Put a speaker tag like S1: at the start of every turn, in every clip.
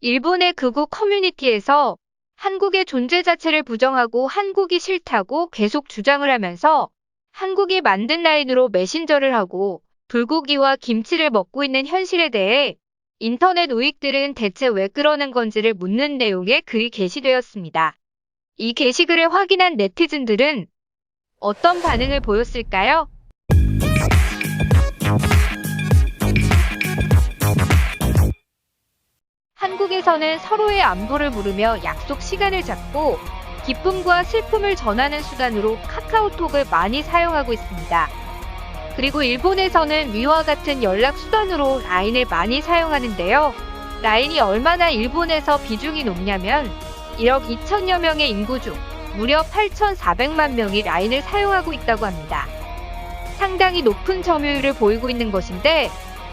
S1: 일본의 극우 커뮤니티에서 한국의 존재 자체를 부정하고 한국이 싫다고 계속 주장을 하면서 한국이 만든 라인으로 메신저를 하고 불고기와 김치를 먹고 있는 현실에 대해 인터넷 우익들은 대체 왜 그러는 건지를 묻는 내용의 글이 게시되었습니다. 이 게시글을 확인한 네티즌들은 어떤 반응을 보였을까요? 한국에서는 서로의 안부를 물으며 약속 시간을 잡고 기쁨과 슬픔을 전하는 수단으로 카카오톡을 많이 사용하고 있습니다. 그리고 일본에서는 위와 같은 연락 수단으로 라인을 많이 사용하는데요. 라인이 얼마나 일본에서 비중이 높냐면 1억 2천여 명의 인구 중 무려 8,400만 명이 라인을 사용하고 있다고 합니다. 상당히 높은 점유율을 보이고 있는 것인데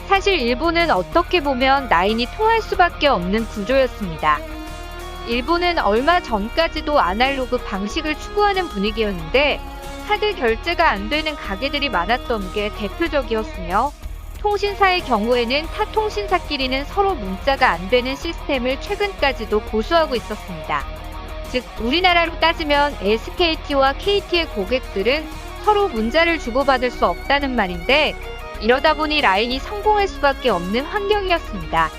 S1: 사실 일본은 어떻게 보면 라인이 통할 수밖에 없는 구조였습니다. 일본은 얼마 전까지도 아날로그 방식을 추구하는 분위기였는데 카드 결제가 안 되는 가게들이 많았던 게 대표적이었으며 통신사의 경우에는 타 통신사끼리는 서로 문자가 안 되는 시스템을 최근까지도 고수하고 있었습니다. 즉, 우리나라로 따지면 SKT와 KT의 고객들은 서로 문자를 주고받을 수 없다는 말인데 이러다 보니 라인이 성공할 수밖에 없는 환경이었습니다.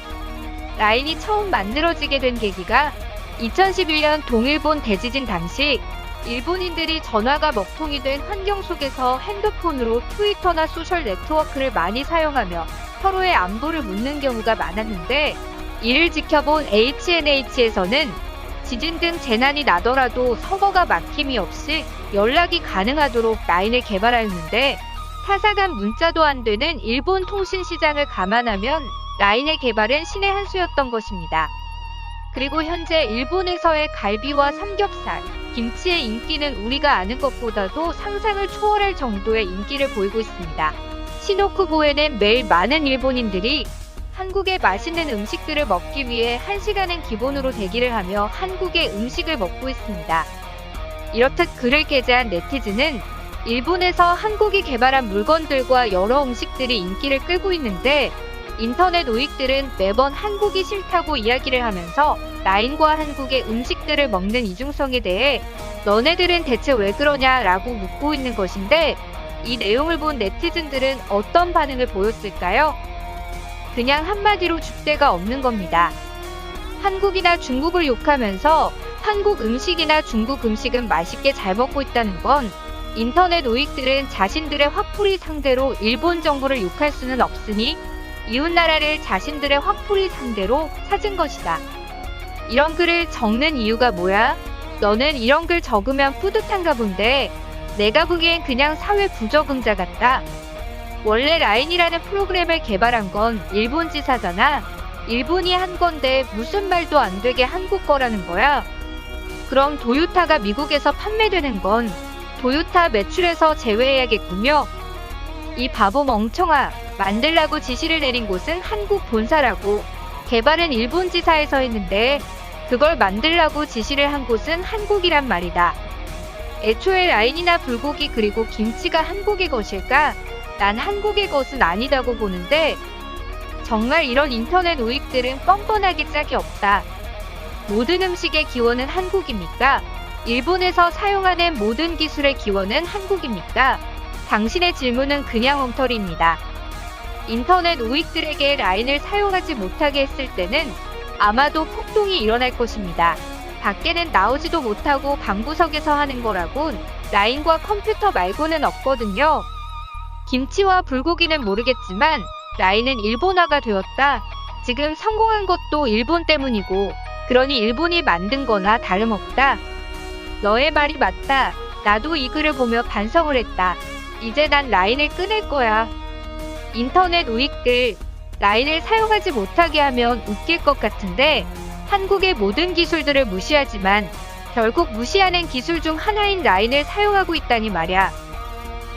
S1: 라인이 처음 만들어지게 된 계기가 2011년 동일본 대지진 당시 일본인들이 전화가 먹통이 된 환경 속에서 핸드폰으로 트위터나 소셜 네트워크를 많이 사용하며 서로의 안부를 묻는 경우가 많았는데 이를 지켜본 HNH에서는 지진 등 재난이 나더라도 서버가 막힘이 없이 연락이 가능하도록 라인을 개발하였는데 타사 간 문자도 안 되는 일본 통신 시장을 감안하면 라인의 개발은 신의 한 수였던 것입니다. 그리고 현재 일본에서의 갈비와 삼겹살, 김치의 인기는 우리가 아는 것보다도 상상을 초월할 정도의 인기를 보이고 있습니다. 시노쿠보에는 매일 많은 일본인들이 한국의 맛있는 음식들을 먹기 위해 1시간은 기본으로 대기를 하며 한국의 음식을 먹고 있습니다. 이렇듯 글을 게재한 네티즌은 일본에서 한국이 개발한 물건들과 여러 음식들이 인기를 끌고 있는데 인터넷 우익들은 매번 한국이 싫다고 이야기를 하면서 라인과 한국의 음식들을 먹는 이중성에 대해 너네들은 대체 왜 그러냐라고 묻고 있는 것인데 이 내용을 본 네티즌들은 어떤 반응을 보였을까요? 그냥 한마디로 줏대가 없는 겁니다. 한국이나 중국을 욕하면서 한국 음식이나 중국 음식은 맛있게 잘 먹고 있다는 건 인터넷 우익들은 자신들의 화풀이 상대로 일본 정부를 욕할 수는 없으니 이웃나라를 자신들의 화풀이 상대로 찾은 것이다. 이런 글을 적는 이유가 뭐야? 너는 이런 글 적으면 뿌듯한가 본데 내가 보기엔 그냥 사회 부적응자 같다. 원래 라인이라는 프로그램을 개발한 건 일본 지사잖아. 일본이 한 건데 무슨 말도 안 되게 한국 거라는 거야. 그럼 도요타가 미국에서 판매되는 건 도요타 매출에서 제외해야겠군요. 이 바보 멍청아, 만들라고 지시를 내린 곳은 한국 본사라고. 개발은 일본 지사에서 했는데 그걸 만들라고 지시를 한 곳은 한국이란 말이다. 애초에 라인이나 불고기 그리고 김치가 한국의 것일까? 난 한국의 것은 아니다고 보는데 정말 이런 인터넷 우익들은 뻔뻔하게 짝이 없다. 모든 음식의 기원은 한국입니까? 일본에서 사용하는 모든 기술의 기원은 한국입니까? 당신의 질문은 그냥 엉터리입니다. 인터넷 우익들에게 라인을 사용하지 못하게 했을 때는 아마도 폭동이 일어날 것입니다. 밖에는 나오지도 못하고 방구석에서 하는 거라곤 라인과 컴퓨터 말고는 없거든요. 김치와 불고기는 모르겠지만 라인은 일본화가 되었다. 지금 성공한 것도 일본 때문이고 그러니 일본이 만든 거나 다름없다. 너의 말이 맞다. 나도 이 글을 보며 반성을 했다. 이제 난 라인을 끊을 거야. 인터넷 우익들, 라인을 사용하지 못하게 하면 웃길 것 같은데 한국의 모든 기술들을 무시하지만 결국 무시하는 기술 중 하나인 라인을 사용하고 있다니 말야.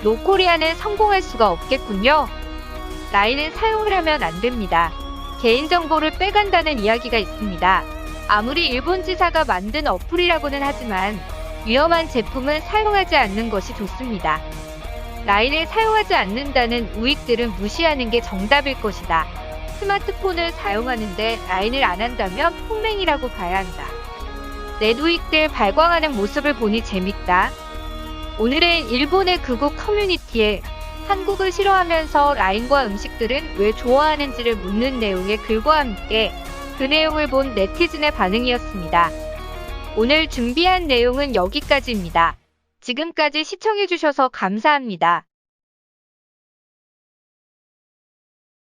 S1: 노코리아는 성공할 수가 없겠군요. 라인은 사용을 하면 안 됩니다. 개인정보를 빼간다는 이야기가 있습니다. 아무리 일본 지사가 만든 어플이라고는 하지만 위험한 제품은 사용하지 않는 것이 좋습니다. 라인을 사용하지 않는다는 우익들은 무시하는 게 정답일 것이다. 스마트폰을 사용하는데 라인을 안 한다면 폭맹이라고 봐야 한다. 내도익들 발광하는 모습을 보니 재밌다. 오늘은 일본의 극우 커뮤니티에 한국을 싫어하면서 라인과 음식들은 왜 좋아하는지를 묻는 내용의 글과 함께 그 내용을 본 네티즌의 반응이었습니다. 오늘 준비한 내용은 여기까지입니다. 지금까지 시청해주셔서 감사합니다.